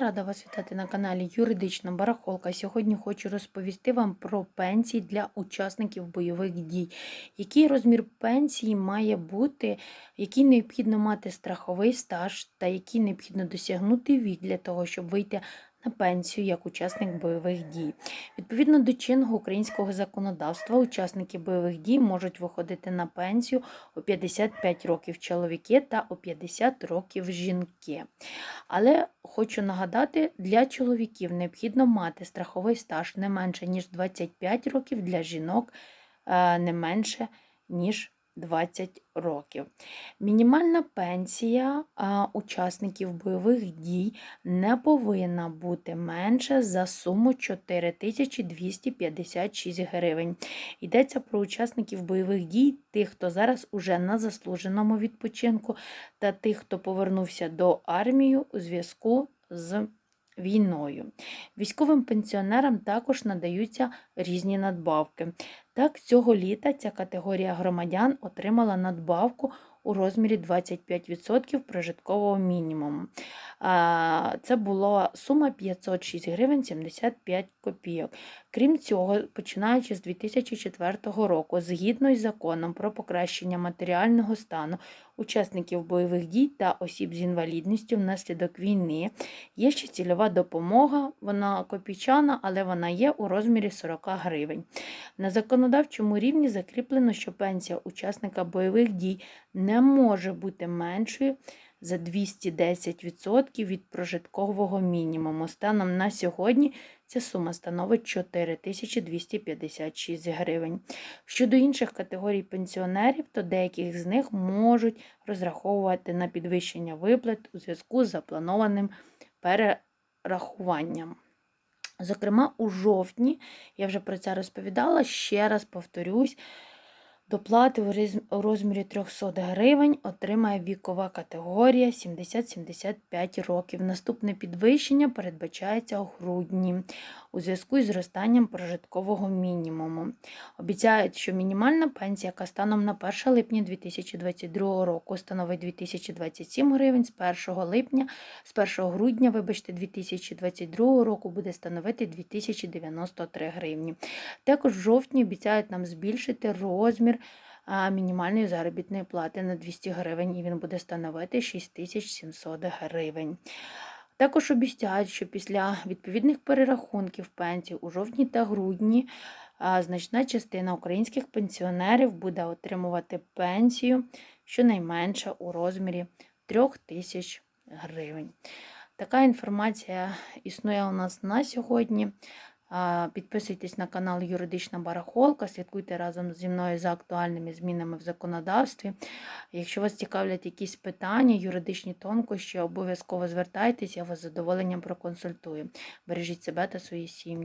Рада вас вітати на каналі Юридична Барахолка. Сьогодні хочу розповісти вам про пенсії для учасників бойових дій. Який розмір пенсії має бути, який необхідно мати страховий стаж та який необхідно досягнути вік для того, щоб вийти на пенсію як учасник бойових дій. Відповідно до чинного українського законодавства, учасники бойових дій можуть виходити на пенсію у 55 років чоловіки та у 50 років жінки. Але хочу нагадати, для чоловіків необхідно мати страховий стаж не менше, ніж 25 років, для жінок е, не менше, ніж 20 років. Мінімальна пенсія учасників бойових дій не повинна бути менше за суму 4256 гривень. Йдеться про учасників бойових дій, тих, хто зараз уже на заслуженому відпочинку, та тих, хто повернувся до армії у зв'язку з війною. Військовим пенсіонерам також надаються різні надбавки. Так, цього літа ця категорія громадян отримала надбавку у розмірі 25% прожиткового мінімуму. Це була сума 506 гривень 75 копійок. Крім цього, починаючи з 2004 року, згідно із законом про покращення матеріального стану учасників бойових дій та осіб з інвалідністю внаслідок війни, є ще цільова допомога, вона копійчана, але вона є у розмірі 40 гривень. На законодавчому рівні закріплено, що пенсія учасника бойових дій не може бути меншою за 210% від прожиткового мінімуму. Станом на сьогодні ця сума становить 4256 гривень. Щодо інших категорій пенсіонерів, то деяких з них можуть розраховувати на підвищення виплат у зв'язку з запланованим перерахуванням. Зокрема, у жовтні, я вже про це розповідала, ще раз повторюсь, доплати у розмірі 300 гривень отримає вікова категорія 70-75 років. Наступне підвищення передбачається у грудні у зв'язку із зростанням прожиткового мінімуму. Обіцяють, що мінімальна пенсія, яка станом на 1 липня 2022 року становить 2027 гривень, з 1 липня, з 1 грудня, вибачте, 2022 року буде становити 2093 гривні. Також в жовтні обіцяють нам збільшити мінімальної заробітної плати на 200 гривень, і він буде становити 6700 гривень. Також обіцяють, що після відповідних перерахунків пенсій у жовтні та грудні значна частина українських пенсіонерів буде отримувати пенсію щонайменше у розмірі 3 тисяч гривень. Така інформація існує у нас на сьогодні. Підписуйтесь на канал Юридична Барахолка, слідкуйте разом зі мною за актуальними змінами в законодавстві. Якщо вас цікавлять якісь питання, юридичні тонкощі, обов'язково звертайтеся, я вас з задоволенням проконсультую. Бережіть себе та свої сім'ї.